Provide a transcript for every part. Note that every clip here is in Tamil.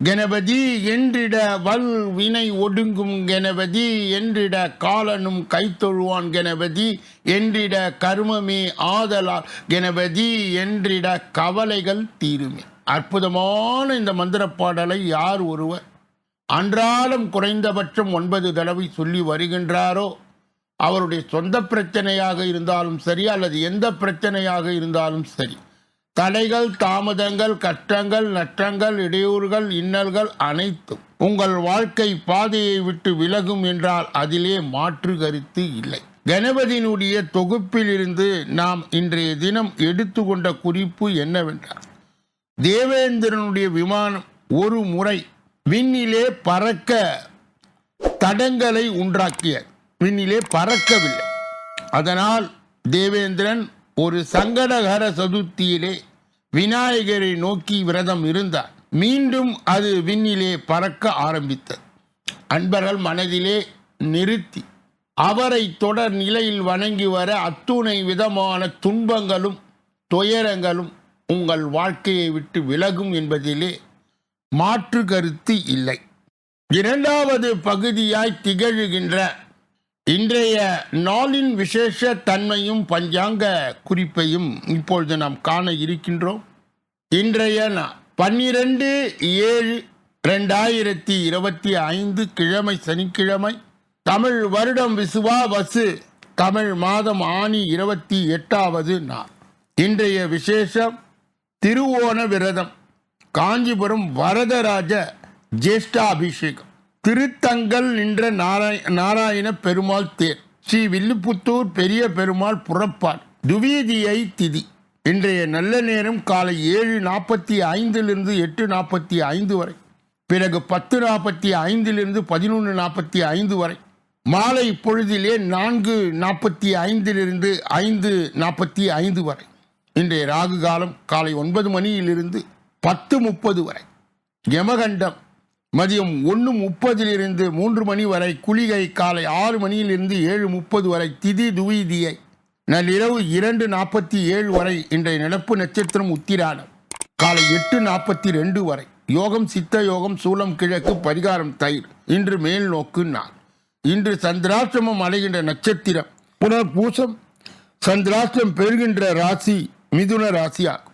கணபதி என்றிட வல் வினை ஒடுங்கும் கணபதி என்றிட காலனும் கைத்தொழுவான் கணபதி என்றிட கருமமே ஆதலால் கணபதி என்றிட கவலைகள் தீருமே. அற்புதமான இந்த மந்திர பாடலை யார் ஒருவர் அன்றாடம் குறைந்தபட்சம் ஒன்பது தடவை சொல்லி வருகின்றாரோ அவருடைய சொந்த பிரச்சனையாக இருந்தாலும் சரி அல்லது எந்த பிரச்சனையாக இருந்தாலும் சரி தடைகள் தாமதங்கள் கஷ்டங்கள் நஷ்டங்கள் இடையூறுகள் இன்னல்கள் அனைத்தும் உங்கள் வாழ்க்கை பாதையை விட்டு விலகும் என்றால் அதிலே மாற்று கருத்து இல்லை. கணபதியினுடைய தொகுப்பிலிருந்து நாம் இன்றைய தினம் எடுத்துக்கொண்ட குறிப்பு என்னவென்றால் தேவேந்திரனுடைய விமானம் ஒரு முறை விண்ணிலே பறக்க தடங்களை உண்டாக்கிய விண்ணிலே பறக்கவில்லை. அதனால் தேவேந்திரன் ஒரு சங்கடகர சதுர்த்தியிலே விநாயகரை நோக்கி விரதம் இருந்தார். மீண்டும் அது விண்ணிலே பறக்க ஆரம்பித்தது. அன்பர்கள் மனதிலே நிறுத்தி அவரை தொடர் நிலையில் வணங்கி வர அத்துணை விதமான துன்பங்களும் துயரங்களும் உங்கள் வாழ்க்கையை விட்டு விலகும் என்பதிலே மாற்று கருத்து இல்லை. இரண்டாவது பகுதியாய் திகழ்கின்ற இன்றைய நாளின் விசேஷ தன்மையும் பஞ்சாங்க குறிப்பையும் இப்பொழுது நாம் காண இருக்கின்றோம். இன்றைய நா- பன்னிரண்டு ஏழு ரெண்டாயிரத்தி இருபத்தி ஐந்து கிழமை சனிக்கிழமை தமிழ் வருடம் விசுவா வசு தமிழ் மாதம் ஆணி இருபத்தி எட்டாவது நாள் இன்றைய விசேஷம் திருவோண விரதம் காஞ்சிபுரம் வரதராஜ ஜேஷ்டாபிஷேகம். திருத்தங்கல் நின்ற நாராய நாராயண பெருமாள் தேர் ஸ்ரீ வில்லுப்புத்தூர் பெரிய பெருமாள் புறப்பார் துவீதியை திதி. இன்றைய நல்ல நேரம் காலை ஏழு நாற்பத்தி ஐந்திலிருந்து எட்டு நாற்பத்தி ஐந்து வரை. பிறகு பத்து நாற்பத்தி ஐந்திலிருந்து பதினொன்று நாற்பத்தி ஐந்து வரை. மாலை பொழுதிலே நான்கு நாற்பத்தி ஐந்திலிருந்து ஐந்து நாற்பத்தி ஐந்து வரை. இன்றைய ராகு காலம் காலை ஒன்பது மணியிலிருந்து பத்து முப்பது வரை. யமகண்டம். மதியம் ஒன்று முப்பதிலிருந்து மூன்று மணி வரை குளிகை காலை ஆறு மணியிலிருந்து ஏழு முப்பது வரை திதி துவிதியை நள்ளிரவு இரண்டு நாற்பத்தி ஏழு வரை இன்றைய நடப்பு நட்சத்திரம் உத்திராடம். காலை எட்டு நாற்பத்தி ரெண்டு வரை யோகம் சித்த யோகம் சூலம் கிழக்கு பரிகாரம் தயிர். இன்று மேல் நோக்கு நாள். இன்று சந்திராசிரமம் அடைகின்ற நட்சத்திரம். புனர் பூசம் சந்திராஷ்டிரம் பெறுகின்ற ராசி மிதுன ராசியாகும்.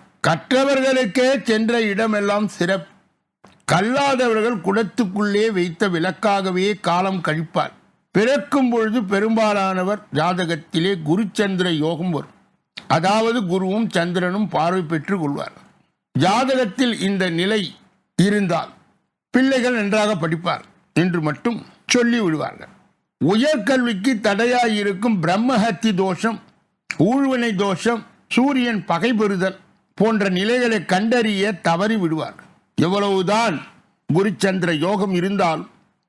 கற்றவர்களுக்கே சென்ற இடமெல்லாம் சிறப்பு கல்லாதவர்கள் குடத்துக்குள்ளே வைத்த விளக்காகவே காலம் கழிப்பார். பிறக்கும் பொழுது பெரும்பாலானவர் ஜாதகத்திலே குருச்சந்திர யோகம் வரும். அதாவது குருவும் சந்திரனும் பார்வை பெற்றுக் கொள்வார். ஜாதகத்தில் இந்த நிலை இருந்தால் பிள்ளைகள் நன்றாக படிப்பார் என்று மட்டும் சொல்லி விடுவார்கள். உயர்கல்விக்கு தடையாயிருக்கும் பிரம்மஹத்தி தோஷம் ஊழ்வினை தோஷம் சூரியன் பகை பெறுதல் போன்ற நிலைகளை கண்டறிய தவறி விடுவார். எவ்வளவுதான் குருச்சந்திர யோகம் இருந்தால்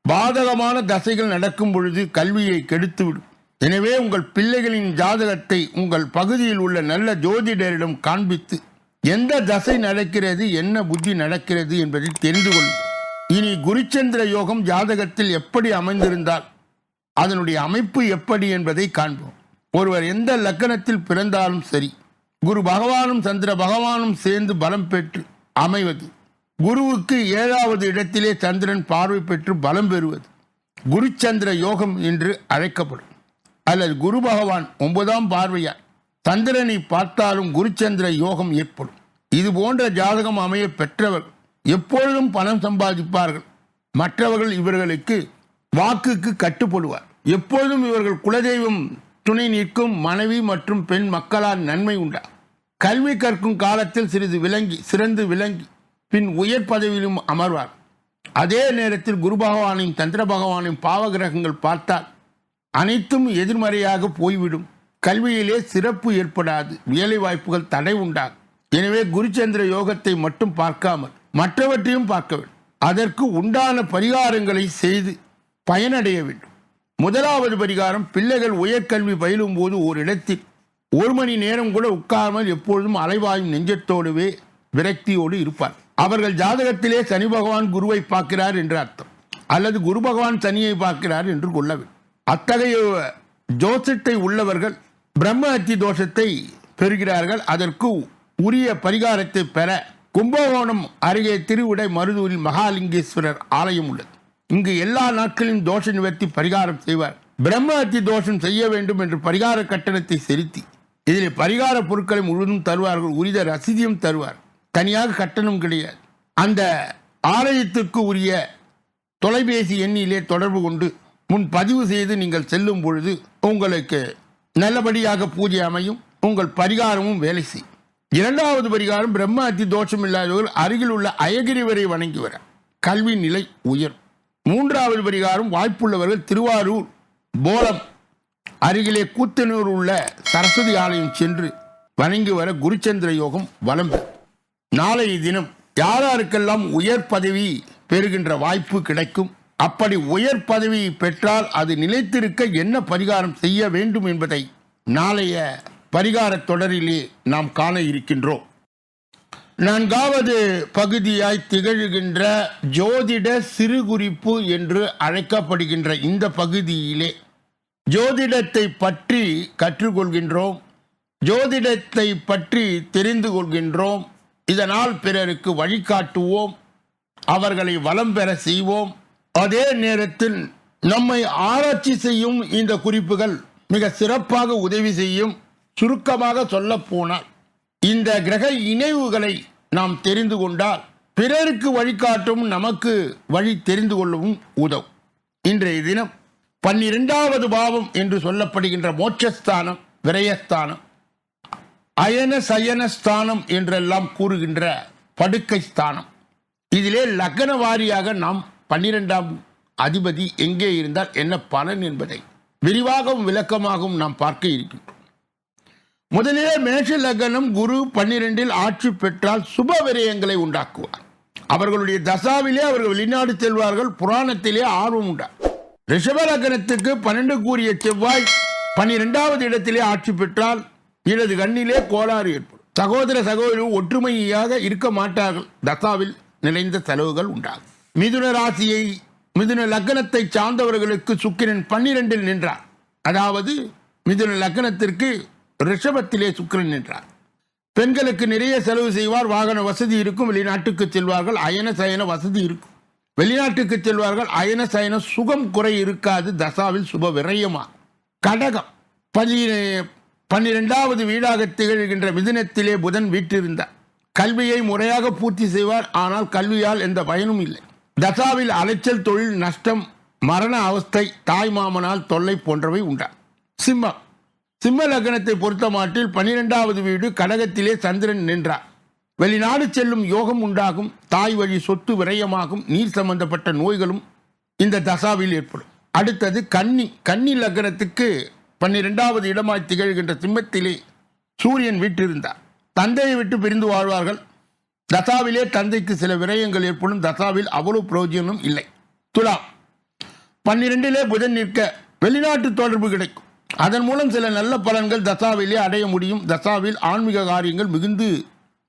பாதகமான தசைகள் நடக்கும் பொழுது கல்வியை கெடுத்துவிடும். எனவே உங்கள் பிள்ளைகளின் ஜாதகத்தை உங்கள் பகுதியில் உள்ள நல்ல ஜோதிடரிடம் காண்பித்து எந்த தசை நடக்கிறது என்ன புத்தி நடக்கிறது என்பதை தெரிந்து கொள்ளும் இனி குருச்சந்திர யோகம் ஜாதகத்தில் எப்படி அமைந்திருந்தால் அதனுடைய அமைப்பு எப்படி என்பதை காண்போம். ஒருவர் எந்த லக்கணத்தில் பிறந்தாலும் சரி குரு பகவானும் சந்திர பகவானும் சேர்ந்து பலம் பெற்று அமைவது. குருவுக்கு ஏழாவது இடத்திலே சந்திரன் பார்வை பெற்று பலம் பெறுவது. குருச்சந்திர யோகம் என்று அழைக்கப்படும். அல்லது குரு பகவான் ஒன்பதாம் பார்வையார் சந்திரனை பார்த்தாலும் குருச்சந்திர யோகம் ஏற்படும். இது போன்ற ஜாதகம் அமைய பெற்றவர் எப்பொழுதும் பணம் சம்பாதிப்பார்கள். மற்றவர்கள் இவர்களுக்கு வாக்குக்கு கட்டுப்படுவார். எப்பொழுதும் இவர்கள் குலதெய்வம் துணை நிற்கும் மனைவி மற்றும் பெண் மக்களால் நன்மை உண்டா? கல்வி கற்கும் காலத்தில் சிறிது விளங்கி சிறந்து விளங்கி பின் உயர் பதவியிலும் அமர்வார். அதே நேரத்தில் குரு பகவானையும் சந்திர பகவானையும் பாவகிரகங்கள் பார்த்தால் அனைத்தும் எதிர்மறையாக போய்விடும். கல்வியிலே சிறப்பு ஏற்படாது. வேலை வாய்ப்புகள் தடை உண்டாகும். எனவே குருச்சந்திர யோகத்தை மட்டும் பார்க்காமல் மற்றவற்றையும் பார்க்க வேண்டும். அதற்கு உண்டான பரிகாரங்களை செய்து பயனடைய வேண்டும். முதலாவது பரிகாரம் பிள்ளைகள் உயர்கல்வி பயிலும் போது ஒரு இடத்தில் ஒரு மணி நேரம் கூட உட்காராமல் எப்பொழுதும் அலைவாயும் நெஞ்சத்தோடுவே விரக்தியோடு இருப்பார். அவர்கள் ஜாதகத்திலே சனி பகவான் குருவை பார்க்கிறார் என்று அர்த்தம். அல்லது குரு பகவான் சனியை பார்க்கிறார் என்று கொள்ளவில்லை அத்தகைய ஜோசத்தை உள்ளவர்கள் பிரம்மஹத்தி தோஷத்தை பெறுகிறார்கள். அதற்கு உரிய பரிகாரத்தை பெற கும்பகோணம் அருகே திருவிடை மருதூரில் மகாலிங்கேஸ்வரர் ஆலயம் உள்ளது. இங்கு எல்லா நாட்களிலும் தோஷ நிவர்த்தி பரிகாரம் செய்வார். பிரம்மஹத்தி தோஷம் செய்ய வேண்டும் என்று பரிகார கட்டணத்தை செலுத்தி இதில் பரிகார பொருட்களை முழுவதும் தருவார்கள் உரித ரசீதியும் தருவார். தனியாக கட்டணம் கிடையாது. அந்த ஆலயத்திற்கு உரிய தொலைபேசி எண்ணிலே தொடர்பு கொண்டு முன் பதிவு செய்து நீங்கள் செல்லும் பொழுது உங்களுக்கு நல்லபடியாக பூஜை அமையும் உங்கள் பரிகாரமும் வேலை செய்யும். இரண்டாவது பரிகாரம் பிரம்ம அத்தி தோஷம் இல்லாதவர்கள் அருகில் உள்ள அயகிரிவரை வணங்கி வர. கல்வி நிலை உயரும் மூன்றாவது பரிகாரம் வாய்ப்புள்ளவர்கள் திருவாரூர் போலம் அருகிலே கூத்தனூர் உள்ள சரஸ்வதி ஆலயம் சென்று வணங்கி வர குருச்சந்திர யோகம் வலம் நாளைய தினம் யாராருக்கெல்லாம் உயர் பதவி பெறுகின்ற வாய்ப்பு கிடைக்கும்? அப்படி உயர் பதவி பெற்றால் அது நிலைத்திருக்க என்ன பரிகாரம் செய்ய வேண்டும் என்பதை நாளைய பரிகார தொடரிலே நாம் காண இருக்கின்றோம். நான்காவது பகுதியாய் திகழ்கின்ற ஜோதிட சிறுகுறிப்பு என்று அழைக்கப்படுகின்ற இந்த பகுதியிலே ஜோதிடத்தை பற்றி கற்றுக்கொள்கின்றோம். ஜோதிடத்தை பற்றி தெரிந்து கொள்கின்றோம். இதனால் பிறருக்கு வழிகாட்டுவோம். அவர்களை வளம் பெற செய்வோம். அதே நேரத்தில் நம்மை ஆராய்ச்சி செய்யும் இந்த குறிப்புகள் மிக சிறப்பாக உதவி செய்யும். சுருக்கமாக சொல்ல போனால் இந்த கிரக இணைவுகளை நாம் தெரிந்து கொண்டால் பிறருக்கு வழிகாட்டும் நமக்கு வழி தெரிந்து கொள்ளவும் உதவும். இன்றைய தினம் பன்னிரெண்டாவது பாவம் என்று சொல்லப்படுகின்ற மோட்சஸ்தானம் விரயஸ்தானம் அயன சயன ஸ்தானம் என்றெல்லாம் கூறுகின்ற படுக்கை ஸ்தானம் இதிலே லக்ன வாரியாக நாம் பன்னிரெண்டாம் அதிபதி எங்கே இருந்தால் என்ன பலன் என்பதை விரிவாகவும் விளக்கமாகவும் நாம் பார்க்க இருக்கின்றோம். முதலிலே மேஷ லக்னம் குரு பன்னிரெண்டில் ஆட்சி பெற்றால் சுப விரயங்களை உண்டாக்குவார். அவர்களுடைய தசாவிலே அவர்கள் வெளிநாடு செல்வார்கள் புராணத்திலே ஆர்வம் உண்டார் ரிஷபலக்னத்துக்கு பன்னெண்டு கூறிய செவ்வாய் பன்னிரெண்டாவது இடத்திலே ஆட்சி பெற்றால் இடது கண்ணிலே கோளாறு ஏற்படும். சகோதர சகோதரி ஒற்றுமையாக இருக்க மாட்டார்கள். தசாவில் நிறைந்த செலவுகள் உண்டாகும். மிதுன ராசியை மிதுன லக்னத்தை சார்ந்தவர்களுக்கு சுக்கிரன் பன்னிரெண்டில் நின்றார். அதாவது மிதுன லக்னத்திற்கு ரிஷபத்திலே சுக்கிரன் நின்றார். பெண்களுக்கு நிறைய செலவு செய்வார். வாகன வசதி இருக்கும். வெளிநாட்டுக்கு செல்வார்கள். அயன சயன வசதி இருக்கும். வெளிநாட்டுக்கு செல்வார்கள். அயன சயன சுகம் குறை இருக்காது. தசாவில் சுப விரயமா? கடகம். பதி பன்னிரெண்டாவது வீடாக திகழ்கின்ற மிதினத்திலே புதன் வீற்றிருந்தார். கல்வியை முறையாக பூர்த்தி செய்வார். ஆனால் கல்வியால் எந்த பயனும் இல்லை. தசாவில் அலைச்சல் தொழில் நஷ்டம் மரண அவஸ்தை தாய் மாமனால் தொல்லை போன்றவை உண்டா? சிம்மம். சிம்ம லக்னத்தை பொறுத்த மாட்டில் பன்னிரெண்டாவது வீடு கடகத்திலே சந்திரன் நின்றார். வெளிநாடு செல்லும் யோகம் உண்டாகும். தாய் வழி சொத்து விரயமாகும். நீர் சம்பந்தப்பட்ட நோய்களும் இந்த தசாவில் ஏற்படும். அடுத்தது கன்னி. கன்னி லக்னத்துக்கு பன்னிரெண்டாவது இடமாய் திகழ்கின்ற சிம்மத்திலே சூரியன் வீட்டிருந்தார் தந்தையை விட்டு பிரிந்து வாழ்வார்கள். தசாவிலே தந்தைக்கு சில விரயங்கள் ஏற்படும். தசாவில் அவ்வளவு பிரயோஜனம் இல்லை. துலா பன்னிரெண்டிலே புதன் நிற்க வெளிநாட்டு தொடர்பு கிடைக்கும். அதன் மூலம் சில நல்ல பலன்கள் தசாவிலே அடைய முடியும். தசாவில் ஆன்மீக காரியங்கள் மிகுந்து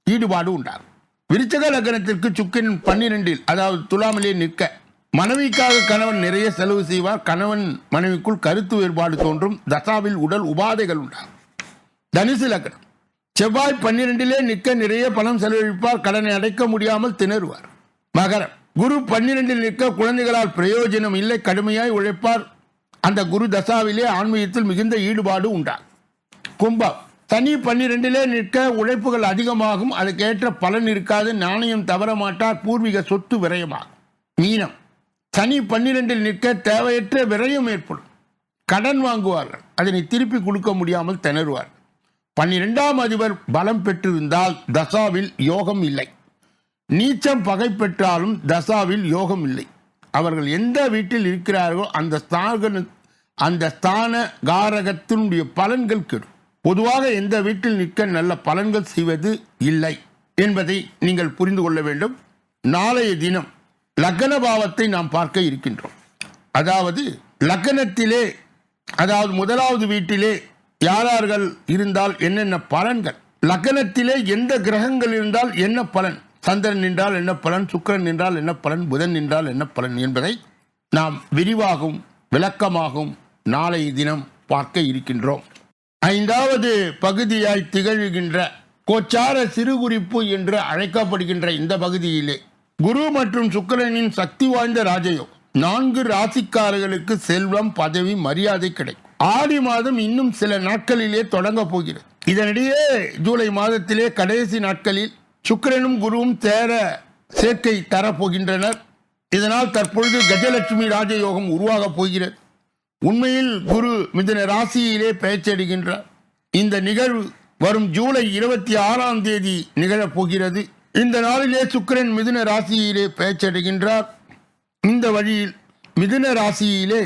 ஈடுபாடு உண்டாகும் விருச்சக லக்னத்திற்கு சுக்கின் பன்னிரெண்டில் அதாவது துலாமிலே நிற்க மனைவிக்காக கணவன் நிறைய செலவு செய்வார். கணவன் மனைவிக்குள் கருத்து வேறுபாடு தோன்றும். தசாவில் உடல் உபாதைகள் உண்டாகும். தனுசு லக்னம். செவ்வாய் பன்னிரெண்டிலே நிற்க நிறைய பணம் செலவழிப்பார். கடனை அடைக்க முடியாமல் திணறுவார். மகரம். குரு பன்னிரெண்டில் நிற்க குழந்தைகளால் பிரயோஜனம் இல்லை. கடுமையாய் உழைப்பார். அந்த குரு தசாவிலே ஆன்மீகத்தில் மிகுந்த ஈடுபாடு உண்டாகும். கும்பம். சனி பன்னிரெண்டிலே நிற்க உழைப்புகள் அதிகமாகும். அதுக்கேற்ற பலன் இருக்காது. நாணயம் தவற மாட்டார். பூர்வீக சொத்து விரயமாகும். மீனம். சனி பன்னிரெண்டில் நிற்க தேவையற்ற விரயம் ஏற்படும். கடன் வாங்குவார்கள். அதனை திருப்பி கொடுக்க முடியாமல் திணறுவார். பன்னிரெண்டாம் அதிபர் பலம் பெற்றிருந்தால் தசாவில் யோகம் இல்லை. நீச்சம் பகை பெற்றாலும் தசாவில் யோகம் இல்லை. அவர்கள் எந்த வீட்டில் இருக்கிறார்களோ அந்த ஸ்தான அந்த ஸ்தான காரகத்தினுடைய பலன்கள் கெடும். பொதுவாக எந்த வீட்டில் நிற்க நல்ல பலன்கள் செய்வது இல்லை என்பதை நீங்கள் புரிந்து கொள்ள வேண்டும். நாளைய தினம் லக்ன பாவத்தை நாம் பார்க்க இருக்கின்றோம். அதாவது லக்னத்திலே அதாவது முதலாவது வீட்டிலே யாரார்கள் இருந்தால் என்னென்ன பலன்கள்? லக்னத்திலே எந்த கிரகங்கள் இருந்தால் என்ன பலன்? சந்திரன் நின்றால் என்ன பலன்? சுக்கிரன் நின்றால் என்ன பலன்? புதன் நின்றால் என்ன பலன் என்பதை நாம் விரிவாகவும் விளக்கமாகவும் நாளைய தினம் பார்க்க இருக்கின்றோம். ஐந்தாவது பகுதியாய் திகழ்கின்ற கோச்சார சிறுகுறிப்பு என்று அழைக்கப்படுகின்ற இந்த பகுதியிலே குரு மற்றும் சுக்கிரனின் சக்தி வாய்ந்த ராஜயோ நான்கு ராசிக்காரர்களுக்கு செல்வம் பதவி மரியாதை கிடைக்கும். ஆடி மாதம் இன்னும் சில நாட்களிலே தொடங்க போகிறது. இதனிடையே ஜூலை மாதத்திலே கடைசி நாட்களில் சுக்கிரனும் குருவும் சேர சேர்க்கை தரப்போகின்றனர். இதனால் தற்பொழுது கஜலட்சுமி ராஜயோகம் உருவாகப் போகிறது. உண்மையில் குரு மிதுன ராசியிலே பெயர்ச்செடுகின்றார் இந்த நிகழ்வு வரும் ஜூலை இருபத்தி ஆறாம் தேதி நிகழப் போகிறது. இந்த நாளிலே சுக்கிரன் மிதுன ராசியிலே பெயர்ச்செடுகின்றார் இந்த வழியில் மிதுன ராசியிலே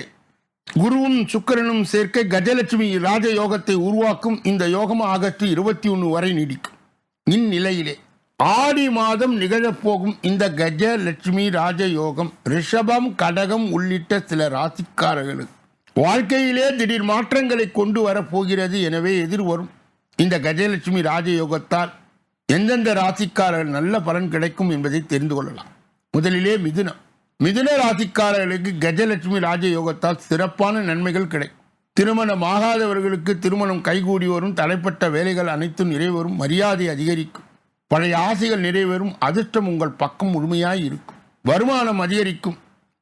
குருவும் சுக்கிரனும் சேர்க்க கஜலட்சுமி ராஜயோகத்தை உருவாக்கும் இந்த யோகம் ஆகஸ்ட் இருபத்தி ஒன்று வரை நீடிக்கும். இந்நிலையிலே ஆடி மாதம் நிகழப்போகும் இந்த கஜலட்சுமி ராஜயோகம் ரிஷபம் கடகம் உள்ளிட்ட சில ராசிக்காரர்களுக்கு வாழ்க்கையிலே திடீர் மாற்றங்களை கொண்டு வரப்போகிறது எனவே எதிர்வரும் இந்த கஜலட்சுமி ராஜயோகத்தால் எந்தெந்த ராசிக்காரர்கள் நல்ல பலன் கிடைக்கும் என்பதை தெரிந்து கொள்ளலாம். முதலிலே மிதுனம். மிதுன ராசிக்காரர்களுக்கு கஜலட்சுமி ராஜயோகத்தால் சிறப்பான நன்மைகள் கிடைக்கும் திருமணம் ஆகாதவர்களுக்கு திருமணம் கைகூடி வரும் தலைப்பட்ட வேலைகள் அனைத்தும் நிறைவேறும் மரியாதை அதிகரிக்கும். பழைய ஆசைகள் நிறைவேறும் அதிர்ஷ்டம் உங்கள் பக்கம் முழுமையாய் இருக்கும். வருமானம் அதிகரிக்கும்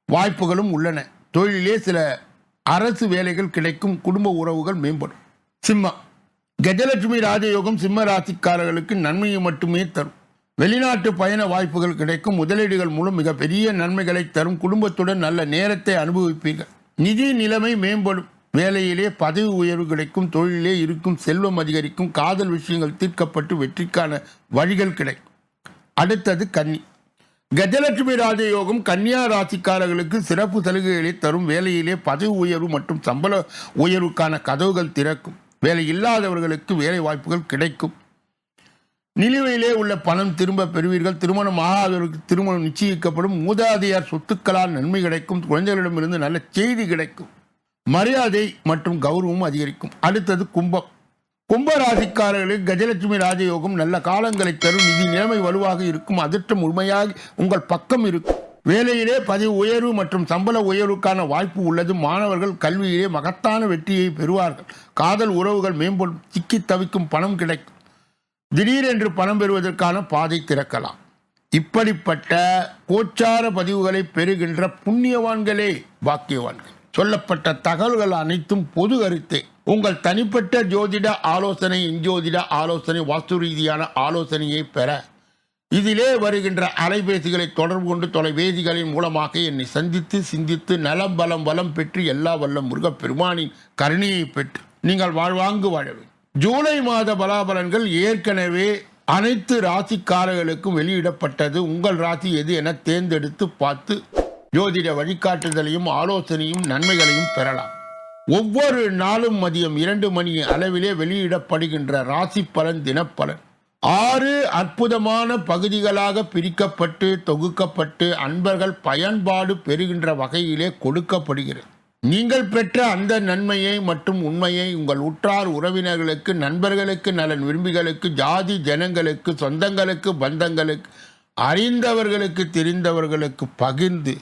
வாய்ப்புகளும் உள்ளன. தொழிலிலே சில அரசு வேலைகள் கிடைக்கும் குடும்ப உறவுகள் மேம்படும். சிம்மம் கஜலட்சுமி ராஜயோகம் சிம்ம ராசிக்காரர்களுக்கு நன்மையை மட்டுமே தரும். வெளிநாட்டு பயண வாய்ப்புகள் கிடைக்கும் முதலீடுகள் மூலம் மிகப்பெரிய நன்மைகளை தரும் குடும்பத்துடன் நல்ல நேரத்தை அனுபவிப்பீர்கள். நிதி நிலைமை மேம்படும் வேலையிலே பதவி உயர்வு கிடைக்கும் தொழிலே இருக்கும் செல்வம் அதிகரிக்கும் காதல் விஷயங்கள் தீர்க்கப்பட்டு வெற்றிக்கான வழிகள் கிடைக்கும். அடுத்தது கன்னி. கஜலட்சுமி ராஜயோகம் கன்னியா ராசிக்காரர்களுக்கு சிறப்பு சலுகைகளை தரும் வேலையிலே பதவி உயர்வு மற்றும் சம்பள உயர்வுக்கான கதவுகள் திறக்கும். வேலை இல்லாதவர்களுக்கு வேலை வாய்ப்புகள் கிடைக்கும். நிலுவையிலே உள்ள பணம் திரும்ப பெறுவீர்கள். திருமணம் ஆகாதவர்களுக்கு திருமணம் நிச்சயிக்கப்படும். மூதாதையார் சொத்துக்களால் நன்மை கிடைக்கும். குழந்தைகளிடமிருந்து நல்ல செய்தி கிடைக்கும். மரியாதை மற்றும் கௌரவம் அதிகரிக்கும். அடுத்தது கும்பம். கும்பராசிக்காரர்களுக்கு கஜலட்சுமி ராஜயோகம் நல்ல காலங்களை தரும். நிதி நிலைமை வலுவாக இருக்கும். அதிர்ஷ்டம் முழுமையாக உங்கள் பக்கம் இருக்கும் வேலையிலே பதிவு உயர்வு மற்றும் சம்பள உயர்வுக்கான வாய்ப்பு உள்ளது. மாணவர்கள் கல்வியிலே மகத்தான வெற்றியை பெறுவார்கள். காதல் உறவுகள் மேம்படும். சிக்கி தவிக்கும் பணம் கிடைக்கும். திடீரென்று பணம் பெறுவதற்கான பாதை திறக்கலாம். இப்படிப்பட்ட கோச்சார பதிவுகளை பெறுகின்ற புண்ணியவான்களே பாக்கியவான்கள். சொல்லப்பட்ட தகவல்கள் அனைத்தும் பொது கருத்தே. உங்கள் தனிப்பட்ட ஜோதிட ஆலோசனை இஞ்சோதிட ஆலோசனை வாஸ்து ரீதியான ஆலோசனையை பெற இதிலே வருகின்ற அலைபேசிகளை தொடர்பு கொண்டு தொலைபேசிகளின் மூலமாக என்னை சந்தித்து சிந்தித்து நலம் பலம் வளம் பெற்று எல்லா வல்ல முருகப்பெருமானின் கருணையை பெற்று நீங்கள் வாழ்வாங்கு வாழ ஜூலை மாத பலாபலன்கள் ஏற்கனவே அனைத்து ராசிக்காரர்களுக்கும் வெளியிடப்பட்டது. உங்கள் ராசி எது என தேர்ந்தெடுத்து பார்த்து ஜோதிட வழிகாட்டுதலையும் ஆலோசனையும் நன்மைகளையும் பெறலாம். ஒவ்வொரு நாளும் மதியம் இரண்டு மணி அளவிலே வெளியிடப்படுகின்ற ராசி பலன் தினப்பலன். ஆறு அற்புதமான பகுதிகளாக பிரிக்கப்பட்டு தொகுக்கப்பட்டு அன்பர்கள் பயன்பாடு பெறுகின்ற வகையிலே கொடுக்கப்படுகிறது. நீங்கள் பெற்ற அந்த நன்மையை மற்றும் உண்மையை உங்கள் உற்றார் உறவினர்களுக்கு நண்பர்களுக்கு நலன் விரும்பிகளுக்கு ஜாதி ஜனங்களுக்கு சொந்தங்களுக்கு பந்தங்களுக்கு அறிந்தவர்களுக்கு தெரிந்தவர்களுக்கு பகிர்ந்து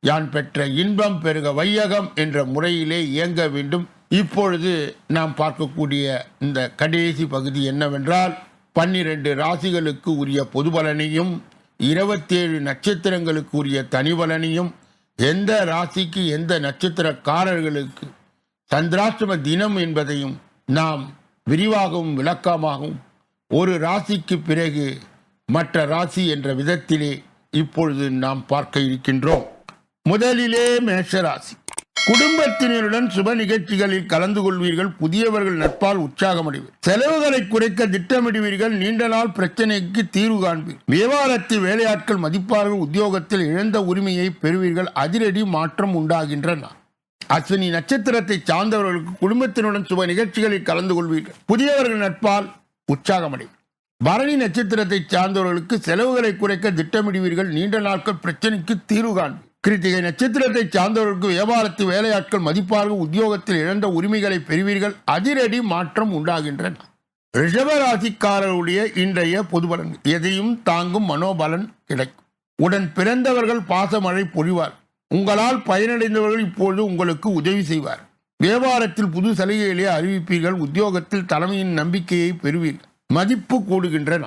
யான் பெற்ற இன்பம் பெருக வையகம் என்ற முறையிலே இயங்க வேண்டும். இப்பொழுது நாம் பார்க்கக்கூடிய இந்த கடைசி பகுதி என்னவென்றால் பன்னிரண்டு ராசிகளுக்கு உரிய பொது பலனையும் இருபத்தேழு நட்சத்திரங்களுக்கு உரிய தனி பலனையும் எந்த ராசிக்கு எந்த நட்சத்திரக்காரர்களுக்கு சந்திராஷ்டம தினம் என்பதையும் நாம் விரிவாகவும் விளக்கமாகவும் ஒரு ராசிக்கு பிறகு மற்ற ராசி என்ற விதத்திலே இப்பொழுது நாம் பார்க்க இருக்கின்றோம். முதலிலே மேஷராசி. குடும்பத்தினருடன் சுப நிகழ்ச்சிகளில் கலந்து கொள்வீர்கள். புதியவர்கள் நட்பால் உற்சாகமடைவீர்கள் செலவுகளை குறைக்க திட்டமிடுவீர்கள். நீண்ட நாள் பிரச்சனைக்கு தீர்வு காண்பீர்கள் வியாபாரத்தில் வேலையாட்கள் மதிப்பார்கள் உத்தியோகத்தில் இழந்த உரிமையை பெறுவீர்கள். அதிரடி மாற்றம் உண்டாகின்றன. அஸ்வினி நட்சத்திரத்தை சார்ந்தவர்களுக்கு குடும்பத்தினுடன் சுப நிகழ்ச்சிகளில் கலந்து கொள்வீர்கள். புதியவர்கள் நட்பால் உற்சாகமடைவீர்கள் பரணி நட்சத்திரத்தை சார்ந்தவர்களுக்கு செலவுகளை குறைக்க திட்டமிடுவீர்கள். நீண்ட நாட்கள் பிரச்சனைக்கு தீர்வு காண்பீர்கள் கிருத்திகை நட்சத்திரத்தை சார்ந்தவர்களுக்கு வியாபாரத்து வேலையாட்கள் மதிப்பார்கள் உத்தியோகத்தில் இழந்த உரிமைகளை பெறுவீர்கள். அதிரடி மாற்றம் உண்டாகின்றன. ரிஷபராசிக்காரருடைய இன்றைய பொதுபலன் எதையும் தாங்கும் மனோபலன் கிடைக்கும். உடன் பிறந்தவர்கள் பாசமழை பொழிவார். உங்களால் பயனடைந்தவர்கள் இப்பொழுது உங்களுக்கு உதவி செய்வார். வியாபாரத்தில் புது சலுகைகளை அறிவிப்பீர்கள். உத்தியோகத்தில் தலைமையின் நம்பிக்கையை பெறுவீர்கள் மதிப்பு கூடுகின்றன.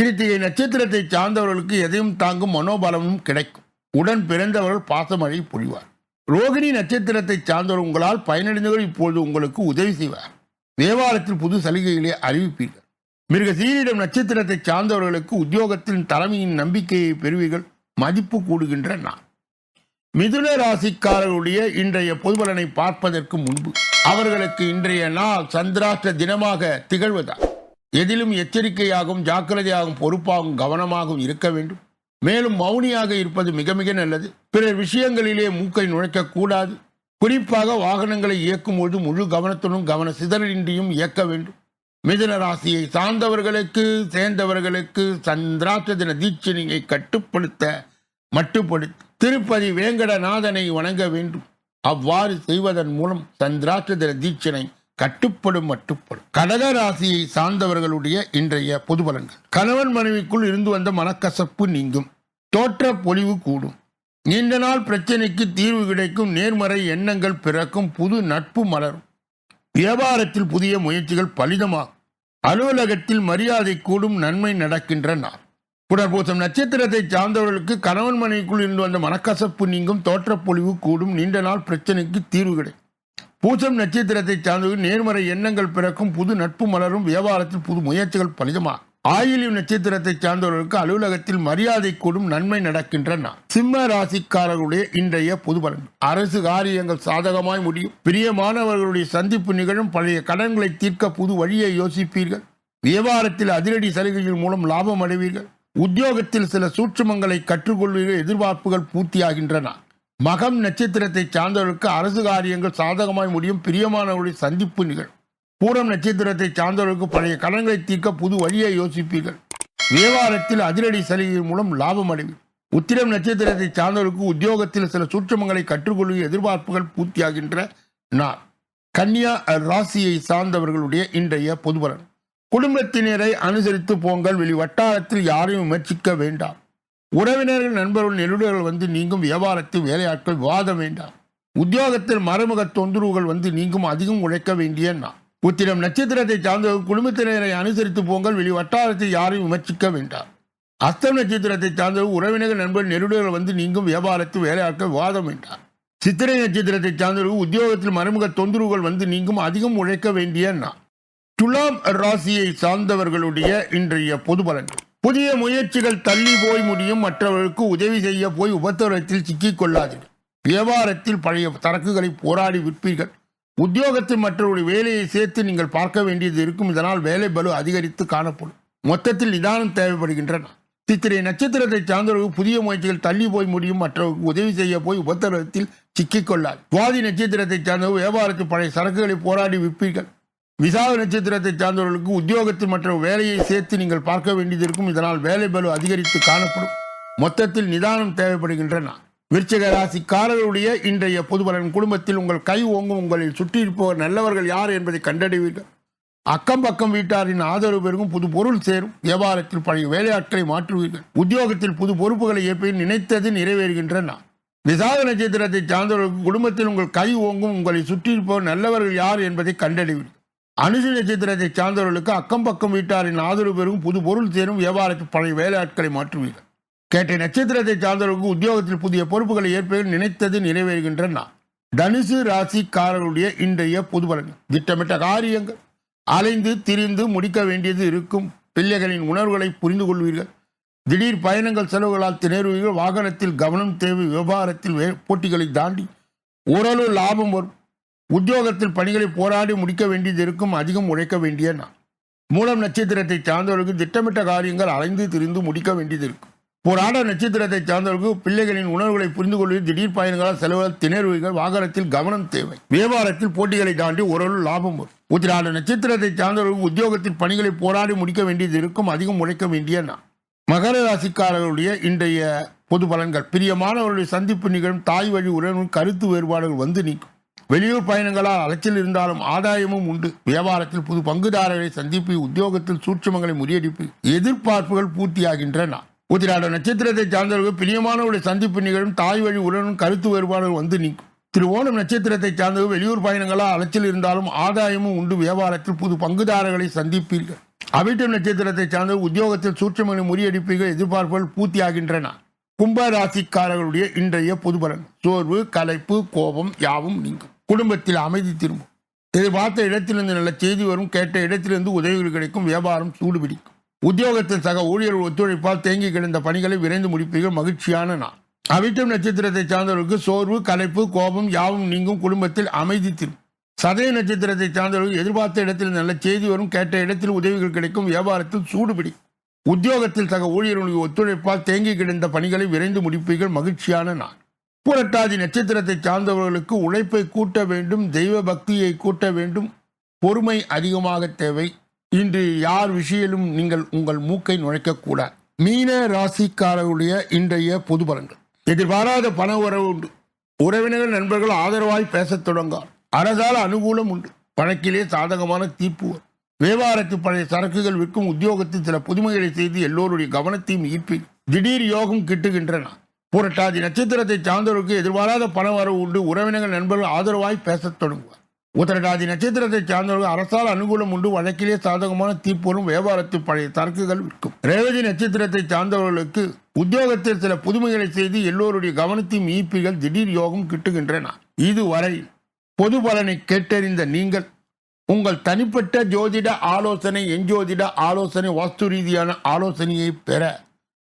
கிருத்திகை நட்சத்திரத்தை சார்ந்தவர்களுக்கு எதையும் தாங்கும் மனோபலமும் கிடைக்கும். உடன் பிறந்தவர்கள் பாசமழை புரிவார் ரோகிணி நட்சத்திரத்தை சார்ந்தவர் உங்களால் பயனடைந்தவர்கள் இப்பொழுது உங்களுக்கு உதவி செய்வார். தேவாலயத்தில் புது சலுகைகளை அறிவிப்பீர்கள். மிருக சீரிடம் நட்சத்திரத்தை சார்ந்தவர்களுக்கு உத்தியோகத்தின் தலைமையின் நம்பிக்கையை பெறுவீர்கள். மதிப்பு கூடுகின்ற நான் மிதுன ராசிக்காரர்களுடைய இன்றைய பொதுபலனை பார்ப்பதற்கு முன்பு அவர்களுக்கு இன்றைய நாள் சந்திராஷ்ட தினமாக திகழ்வதால் எதிலும் எச்சரிக்கையாகவும் ஜாக்கிரதையாகவும் பொறுப்பாகவும் கவனமாகவும் இருக்க வேண்டும். மேலும் மௌனியாக இருப்பது மிக மிக நல்லது. பிறர் விஷயங்களிலே மூக்கை நுழைக்க கூடாது. குறிப்பாக வாகனங்களை இயக்கும்போது முழு கவனத்துடன் கவன சிதறலின்றியும் இயக்க வேண்டும். மிதுன ராசியை சார்ந்தவர்களுக்கு சேர்ந்தவர்களுக்கு சந்திராட்ச தின தீட்சணியை கட்டுப்படுத்த மட்டுப்படுத்தி திருப்பதி வேங்கடநாதனை வணங்க வேண்டும். அவ்வாறு செய்வதன் மூலம் சந்திராட்ச தின தீட்சணை கட்டுப்படும் மட்டுப்படும். கடக ராசியை சார்ந்தவர்களுடைய இன்றைய பொது பலன்கள். கணவன் மனைவிக்குள் இருந்து வந்த மனக்கசப்பு நீங்கும். தோற்ற பொலிவு கூடும். நீண்ட நாள் பிரச்சனைக்கு தீர்வு கிடைக்கும். நேர்மறை எண்ணங்கள் பிறக்கும். புது நட்பு மலரும். வியாபாரத்தில் புதிய முயற்சிகள் பலிதமாகும். அலுவலகத்தில் மரியாதை கூடும். நன்மை நடக்கின்ற நாள். புனர்பூசம் நட்சத்திரத்தை சார்ந்தவர்களுக்கு கணவன் மனைவிக்குள் இருந்து வந்த மனக்கசப்பு நீங்கும். தோற்றப்பொழிவு கூடும். நீண்ட நாள் பிரச்சனைக்கு தீர்வு கிடைக்கும். பூசம் நட்சத்திரத்தை சார்ந்தவர்கள் நேர்மறை எண்ணங்கள் பிறக்கும் புது நட்பு மலரும் வியாபாரத்தில் புது முயற்சிகள் பணிதமா? ஆயிலியம் நட்சத்திரத்தை சார்ந்தவர்களுக்கு அலுவலகத்தில் மரியாதை கூடும் நன்மை நடக்கின்றன. சிம்ம ராசிக்காரர்களுடைய இன்றைய பொது பலன். அரசு காரியங்கள் சாதகமாய் முடியும். பிரியமானவர்களுடைய சந்திப்பு நிகழும். பழைய கடன்களை தீர்க்க புது வழியை யோசிப்பீர்கள். வியாபாரத்தில் அதிரடி சலுகைகள் மூலம் லாபம் அடைவீர்கள். உத்தியோகத்தில் சில சூட்சுமங்களை கற்றுக்கொள்வீர்கள். எதிர்பார்ப்புகள் பூர்த்தியாகின்றன. மகம் நட்சத்திரத்தை சார்ந்தவர்களுக்கு அரசு காரியங்கள் சாதகமாய் முடியும். பிரியமானவருடைய சந்திப்பு நிகழும். பூரம் நட்சத்திரத்தை சார்ந்தவர்களுக்கு பழைய கடன்களை தீர்க்க புது வழியை யோசிப்பீர்கள். வியாபாரத்தில் அதிரடி சலுகை மூலம் லாபம் அடைவீர்கள். உத்திரம் நட்சத்திரத்தை சார்ந்தவர்களுக்கு உத்தியோகத்தில் சில சூட்சமங்களை கற்றுக்கொள்ளும் எதிர்பார்ப்புகள் பூர்த்தியாகின்ற நாள். கன்னியா ராசியை சார்ந்தவர்களுடைய இன்றைய பொதுபலன். குடும்பத்தினரை அனுசரித்து போங்கள். வெளி வட்டாரத்தில் யாரையும் விமர்சிக்க வேண்டாம். உறவினர்கள் நண்பர்கள் நெருடர்கள் வந்து நீங்கும் வியாபாரத்தில் வேலையாட்கள் விவாதம் வேண்டாம். உத்தியோகத்தில் மறைமுக தொந்தரவுகள் வந்து நீங்கும் அதிகம் உழைக்க வேண்டிய நான் உத்திரம் நட்சத்திரத்தை சார்ந்த குடும்பத்தினரை அனுசரித்து போங்கள் வெளி வட்டாரத்தில் யாரையும் விமர்சிக்க வேண்டாம். அஸ்தம் நட்சத்திரத்தை சார்ந்த உறவினர்கள் நண்பர்கள் நெருடர்கள் வந்து நீங்கும் வியாபாரத்தில் வேலையாட்கள் விவாதம் வேண்டாம். சித்திரை நட்சத்திரத்தை சார்ந்த உத்தியோகத்தில் மறைமுக தொந்தரவுகள் வந்து நீங்கும் அதிகம் உழைக்க வேண்டிய நான் துலாம் ராசியை சார்ந்தவர்களுடைய இன்றைய பொது பலன்கள். புதிய முயற்சிகள் தள்ளி போய் முடியும் மற்றவர்களுக்கு உதவி செய்ய போய் உபத்திரத்தில் சிக்கிக் கொள்ளாதீர்கள் வியாபாரத்தில் பழைய சரக்குகளை போராடி விற்பீர்கள். உத்தியோகத்தில் மற்றவருடைய வேலையை சேர்த்து நீங்கள் பார்க்க வேண்டியது இருக்கும். இதனால் வேலை பலு அதிகரித்து காணப்படும். மொத்தத்தில் நிதானம் தேவைப்படுகின்றன. சித்திரை நட்சத்திரத்தை சார்ந்தவர்கள் புதிய முயற்சிகள் தள்ளி போய் முடியும். மற்றவர்களுக்கு உதவி செய்ய போய் உபத்திரத்தில் சிக்கிக் சுவாதி நட்சத்திரத்தை சார்ந்தவர் வியாபாரத்தில் பழைய சரக்குகளை போராடி விற்பீர்கள். விசாக நட்சத்திரத்தை சார்ந்தவர்களுக்கு உத்தியோகத்தில் மற்ற வேலையை சேர்த்து நீங்கள் பார்க்க வேண்டியது இருக்கும். இதனால் வேலை பலு அதிகரித்து காணப்படும். மொத்தத்தில் நிதானம் தேவைப்படுகின்றன. விருச்சிக ராசிக்காரர்களுடைய இன்றைய பொது பலன். குடும்பத்தில் உங்கள் கை ஓங்கும். உங்களில் சுற்றியிருப்பவர் நல்லவர்கள் யார் என்பதை கண்டறிவீர்கள். அக்கம் பக்கம் வீட்டாரின் ஆதரவு பெருகும். புது பொருள் சேரும். வியாபாரத்தில் பழைய வேலையாட்களை மாற்றுவீர்கள். உத்தியோகத்தில் புது பொறுப்புகளை ஏற்பேன் நினைத்தது நிறைவேறுகின்றன. விசாக நட்சத்திரத்தை சார்ந்தவர்களுக்கு குடும்பத்தில் உங்கள் கை ஓங்கும். உங்களை சுற்றியிருப்பவர் நல்லவர்கள் யார் என்பதை கண்டறிவீர்கள். அனுசு நட்சத்திரத்தை சார்ந்தவர்களுக்கு அக்கம் பக்கம் வீட்டாரின் ஆதரவு பெறும் புது பொருள் சேரும் வியாபாரத்தில் பழைய வேலையாட்களை மாற்றுவீர்கள். கேட்ட நட்சத்திரத்தை சார்ந்தவர்களுக்கு உத்தியோகத்தில் புதிய பொறுப்புகளை ஏற்பதில் நினைத்தது நிறைவேறுகின்றன தனுசு ராசிக்காரர்களுடைய இன்றைய பொது பலன்கள். திட்டமிட்ட காரியங்கள். அலைந்து திரிந்து முடிக்க வேண்டியது இருக்கும். பிள்ளைகளின் உணர்வுகளை புரிந்து கொள்வீர்கள். திடீர் பயணங்கள் செலவுகளால் திணறுவீர்கள். வாகனத்தில் கவனம் தேவை. வியாபாரத்தில் வே- போட்டிகளை தாண்டி ஓரளவு லாபம் வரும். உத்தியோகத்தில் பணிகளை போராடி முடிக்க வேண்டியது இருக்கும் அதிகம் உழைக்க வேண்டிய நான் மூலம் நட்சத்திரத்தை சார்ந்தவர்களுக்கு திட்டமிட்ட காரியங்கள் அலைந்து திரிந்து முடிக்க வேண்டியது இருக்கும். போராட நட்சத்திரத்தை சார்ந்தவர்களுக்கு பிள்ளைகளின் உணர்வுகளை புரிந்து கொள்வது திடீர் பயணங்களால் செலவுகள் திணறுகள் வாகனத்தில் கவனம் தேவை. வியாபாரத்தில் போட்டிகளை தாண்டி ஓரளவு லாபம் வரும். உத்திராட நட்சத்திரத்தை சார்ந்தவர்களுக்கு உத்தியோகத்தில் பணிகளை போராடி முடிக்க வேண்டியது இருக்கும் அதிகம் உழைக்க வேண்டிய நான் மகர ராசிக்காரர்களுடைய இன்றைய பொது பலன்கள். பிரியமானவர்களுடைய சந்திப்பு நிகழும் தாய் வழி உறவின் கருத்து வேறுபாடுகள் வந்து நீக்கும் வெளியூர் பயணங்களால் அலைச்சல் இருந்தாலும் ஆதாயமும் உண்டு. வியாபாரத்தில் புது பங்குதாரர்களை சந்திப்பு உத்தியோகத்தில் சூட்சமங்களை முறியடிப்பு எதிர்பார்ப்புகள் பூர்த்தியாகின்றன. உத்திராட நட்சத்திரத்தை சார்ந்தவர்கள் பிரியமானவருடைய சந்திப்பு நிகழும் தாய் வழி உடனும் கருத்து வேறுபாடுகள் வந்து நீக்கும் திருவோணம் நட்சத்திரத்தை சார்ந்தவர்கள் வெளியூர் பயணங்களால் அலைச்சல் இருந்தாலும் ஆதாயமும் உண்டு. வியாபாரத்தில் புது பங்குதாரர்களை சந்திப்பீர்கள். அவிட்டம் நட்சத்திரத்தை சார்ந்த உத்தியோகத்தில் சூட்சமங்களை முறியடிப்பீர்கள் எதிர்பார்ப்புகள் பூர்த்தியாகின்றன. கும்பராசிக்காரர்களுடைய இன்றைய பொதுபலன் சோர்வு கலைப்பு கோபம் யாவும் நீங்கும். குடும்பத்தில் அமைதி திரும்பும். எதிர்பார்த்த இடத்திலிருந்து நல்ல செய்தி வரும் கேட்ட இடத்திலிருந்து உதவிகள் கிடைக்கும் வியாபாரம் சூடுபிடிக்கும். உத்தியோகத்தின் உத்தியோகத்தில் சக ஊழியர்கள் ஒத்துழைப்பால் தேங்கி கிடந்த பணிகளை விரைந்து முடிப்பீர்கள் மகிழ்ச்சியான நாள். அவிட்டம் நட்சத்திரத்தை சார்ந்தவர்களுக்கு சோர்வு கலைப்பு கோபம் யாவும் நீங்கும் குடும்பத்தில் அமைதி திரும்பும். சதய நட்சத்திரத்தை சார்ந்தவர்கள் எதிர்பார்த்த இடத்தில் நல்ல செய்தி வரும் கேட்ட இடத்தில் உதவிகள் கிடைக்கும் வியாபாரத்தில் சூடுபிடி உத்தியோகத்தில் சக ஊழியர்களுடைய ஒத்துழைப்பால் தேங்கி கிடந்த பணிகளை விரைந்து முடிப்பீர்கள் மகிழ்ச்சியான நாள். புரட்டாதி நட்சத்திரத்தை சார்ந்தவர்களுக்கு உழைப்பை கூட்ட வேண்டும் தெய்வ பக்தியை கூட்ட வேண்டும். பொறுமை அதிகமாக தேவை. இன்று யார் விஷயிலும் நீங்கள் உங்கள் மூக்கை நுழைக்கக்கூடாது மீன ராசிக்காரருடைய இன்றைய பொது பலன்கள். எதிர்பாராத பண உறவு உண்டு. உறவினர்கள் நண்பர்கள் ஆதரவாய் பேசத் தொடங்கார். அரசால் அனுகூலம் உண்டு. வழக்கிலே சாதகமான தீர்ப்பு வியாபாரத்தில் பழைய சரக்குகள் விற்கும் உத்தியோகத்தில் சில புதுமைகளை செய்து எல்லோருடைய கவனத்தையும் ஈர்ப்பி திடீர் யோகம் கிட்டுகின்றன. புரட்டாதி நட்சத்திரத்தை சார்ந்தவர்களுக்கு எதிர்பாராத பண வரவு உண்டு. உறவினர்கள் நண்பர்கள் ஆதரவாய் பேசத் தொடங்குவார். உத்தரடாதி நட்சத்திரத்தை சார்ந்தவர்கள் அரசால் அனுகூலம் உண்டு. வழக்கிலே சாதகமான தீப்பொருளும் வியாபாரத்தில் பழைய சரக்குகள் விற்கும். ரேவதி நட்சத்திரத்தை சார்ந்தவர்களுக்கு உத்தியோகத்தில் சில புதுமைகளை செய்து எல்லோருடைய கவனத்தையும் ஈப்பிகள் திடீர் யோகம் கிட்டுகின்றன. இதுவரை பொது பலனை கேட்டறிந்த நீங்கள் உங்கள் தனிப்பட்ட ஜோதிட ஆலோசனை எஞ்சோதிட ஆலோசனை வாஸ்து ரீதியான ஆலோசனையை பெற